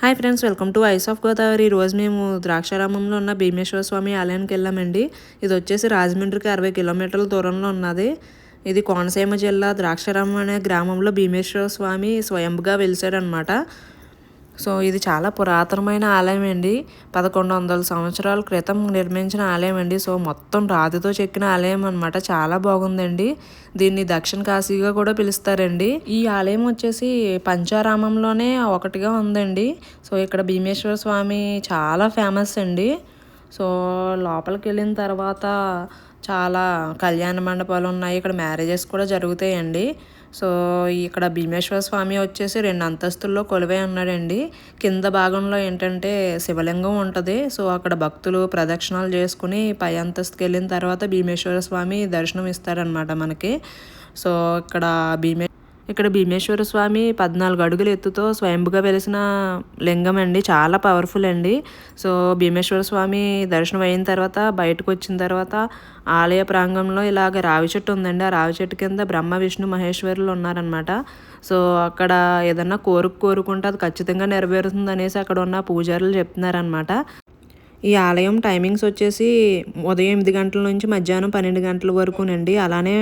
Hi friends welcome to voice of Godavari. రోజు మేము ద్రాక్షారామంలో ఉన్న భీమేశ్వర స్వామి ఆలయానికి వెళ్ళామండి. ఇది వచ్చేసి రాజమండ్రికి అరవై కిలోమీటర్ల దూరంలో ఉన్నది. ఇది కోనసీమ జిల్లా ద్రాక్షారామం అనే గ్రామంలో భీమేశ్వర స్వామి స్వయంగా వెలిసాడనమాట సో ఇది చాలా పురాతనమైన ఆలయం అండి. పదకొండు వందల సంవత్సరాల క్రితం నిర్మించిన ఆలయం అండి. సో మొత్తం రాతితో చెక్కిన ఆలయం అనమాట చాలా బాగుందండి. దీన్ని దక్షిణ కాశీగా కూడా పిలుస్తారండి. ఈ ఆలయం వచ్చేసి పంచారామంలోనే ఒకటిగా ఉందండి. సో ఇక్కడ భీమేశ్వర స్వామి చాలా ఫేమస్ అండి. సో లోపలికి వెళ్ళిన తర్వాత చాలా కళ్యాణ మండపాలు ఉన్నాయి. ఇక్కడ మ్యారేజెస్ కూడా జరుగుతాయండి. సో ఇక్కడ భీమేశ్వర స్వామి వచ్చేసి రెండు అంతస్తుల్లో కొలువై ఉన్నాడండి. కింద భాగంలో ఏంటంటే శివలింగం ఉంటుంది. సో అక్కడ భక్తులు ప్రదక్షిణాలు చేసుకుని పై అంతస్తుకి వెళ్ళిన తర్వాత భీమేశ్వర స్వామి దర్శనం ఇస్తారనమాట మనకి. సో ఇక్కడ భీమే ఇక్కడ భీమేశ్వర స్వామి పద్నాలుగు అడుగుల ఎత్తుతో స్వయంభుగా వెలిసిన లింగం అండి. చాలా పవర్ఫుల్ అండి. సో భీమేశ్వర స్వామి దర్శనం అయిన తర్వాత బయటకు వచ్చిన తర్వాత ఆలయ ప్రాంగంలో ఇలాగ రావి చెట్టు ఉందండి. ఆ రావి చెట్టు కింద బ్రహ్మ విష్ణు మహేశ్వరులు ఉన్నారనమాట సో అక్కడ ఏదన్నా కోరుకు కోరుకుంటే అది ఖచ్చితంగా నెరవేరుతుంది అనేసి అక్కడ ఉన్న పూజారులు చెప్తున్నారనమాట ఈ ఆలయం టైమింగ్స్ వచ్చేసి ఉదయం ఎనిమిది గంటల నుంచి మధ్యాహ్నం పన్నెండు గంటల వరకునండి. అలానే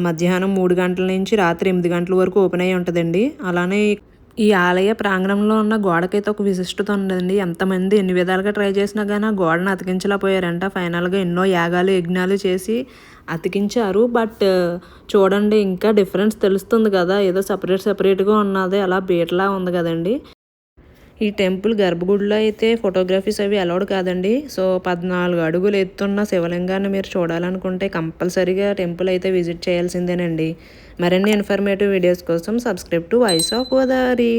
మధ్యాహ్నం మూడు గంటల నుంచి రాత్రి ఎనిమిది గంటల వరకు ఓపెన్ అయ్యి ఉంటుందండి. అలానే ఈ ఆలయ ప్రాంగణంలో ఉన్న గోడకైతే ఒక విశిష్టత ఉందండి ఎంతమంది ఎన్ని విధాలుగా ట్రై చేసినా కానీ ఆ గోడను అతికించలేకపోయారంట. ఫైనల్గా ఎన్నో యాగాలు యజ్ఞాలు చేసి అతికించారు. బట్ చూడండి ఇంకా డిఫరెన్స్ తెలుస్తుంది కదా. ఏదో సపరేట్ సపరేట్గా ఉన్నది. అలా బీటలా ఉంది కదండి. ఈ టెంపుల్ గర్భగుడిలో అయితే ఫోటోగ్రఫీస్ అవి అలౌడ్ కాదండి. సో పద్నాలుగు అడుగులు ఎత్తున్న శివలింగాన్ని మీరు చూడాలనుకుంటే కంపల్సరీగా టెంపుల్ అయితే విజిట్ చేయాల్సిందేనండి. మరిన్ని ఇన్ఫర్మేటివ్ వీడియోస్ కోసం subscribe to voice of Godavari.